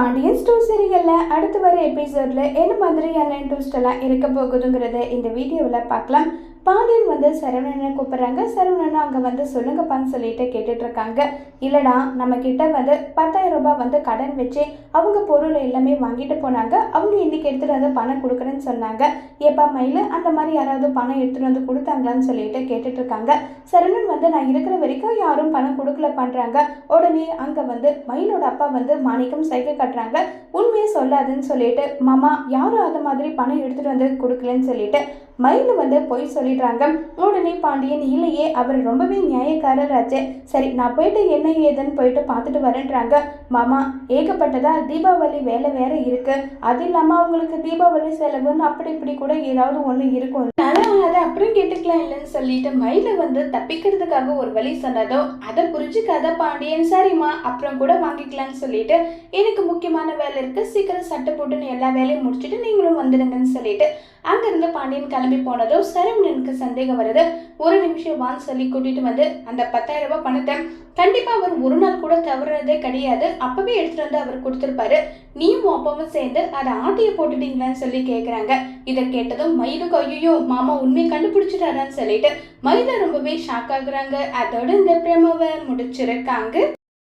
Pandian store சீரியலில் அடுத்து வர எபிசோடில் என்ன மாதிரியான ட்விஸ்ட் எல்லாம் இருக்க போகுதுங்கிறத இந்த வீடியோவில் பார்க்கலாம். பாண்டியன் வந்து சரவணனை கூப்பிட்றாங்க. சரவணன் அங்கே வந்து சொல்லுங்கப்பான்னு சொல்லிட்டு கேட்டுட்ருக்காங்க. இல்லைடா நம்ம கிட்ட வந்து பத்தாயிரம் ரூபாய் வந்து கடன் வச்சு அவங்க பொருள் எல்லாமே வாங்கிட்டு போனாங்க. அவங்க இன்றைக்கி எடுத்துகிட்டு வந்து பணம் கொடுக்குறேன்னு சொன்னாங்க. ஏப்பா மயில் அந்த மாதிரி யாராவது பணம் எடுத்துகிட்டு வந்து கொடுத்தாங்களான்னு சொல்லிட்டு கேட்டுட்ருக்காங்க. சரவணன் வந்து நான் இருக்கிற வரைக்கும் யாரும் பணம் கொடுக்கல பண்ணுறாங்க உடனே அங்கே வந்து மயிலோட அப்பா வந்து மாணிக்கம் சைக்கிள் கட்டுறாங்க. உண்மையை சொல்லாதுன்னு சொல்லிட்டு மாமா யாரும் அது மாதிரி பணம் எடுத்துகிட்டு வந்து கொடுக்கலன்னு சொல்லிட்டு மயில் வந்து பொய் சொல்லிடுறாங்க. உடனே பாண்டியன் இல்லையே அவர் ரொம்பவே நியாயக்காரர் சரி நான் போயிட்டு என்ன ஏதுன்னு போயிட்டு பார்த்துட்டு வரேன்றாங்க. மாமா ஏகப்பட்டதா தீபாவளி வேலை வேற இருக்கு. அது இல்லாமல் அவங்களுக்கு தீபாவளி செலவுன்னு அப்படி இப்படி கூட ஏதாவது ஒன்று இருக்கும். அதனால அதை அப்புறம் பண்ணிக்கலாம் இல்லைன்னு சொல்லிட்டு மயில வந்து தப்பிக்கிறதுக்காக ஒரு வழி சொன்னதோ அதை புரிஞ்சுக்காத பாண்டியன் சரிம்மா அப்புறம் கூட வாங்கிக்கலாம்னு சொல்லிட்டு எனக்கு முக்கியமான வேலை இருக்கு. சீக்கிரம் சட்டை போட்டுன்னு எல்லா வேலையும் முடிச்சுட்டு நீங்களும் வந்துடுங்கன்னு சொல்லிட்டு அங்கிருந்து பாண்டியன் கிளம்பி போனதோ சரவணனுக்கு சந்தேகம் வருது ஒரு நிமிஷம் வான்னு சொல்லி கூட்டிட்டு வந்து அந்த பத்தாயிரம் ரூபாய் பணத்தை கண்டிப்பா அவர் ஒரு நாள் கூட தவறதே கிடையாது. அப்பவே எடுத்துட்டு வந்து அவர் கொடுத்துருப்பாரு. நீயும் அப்பாவும் சேர்ந்து அதை ஆட்டிய போட்டுட்டீங்களான்னு சொல்லி கேக்குறாங்க. இதை கேட்டதும் மயிலுக்கு ஐயோ மாமா உண்மையை சொல்லிட்டு மயில ரொம்பவே ஷாக் ஆகுறாங்க. அதோட இந்த பிரேமாவை முடிச்சிருக்காங்க.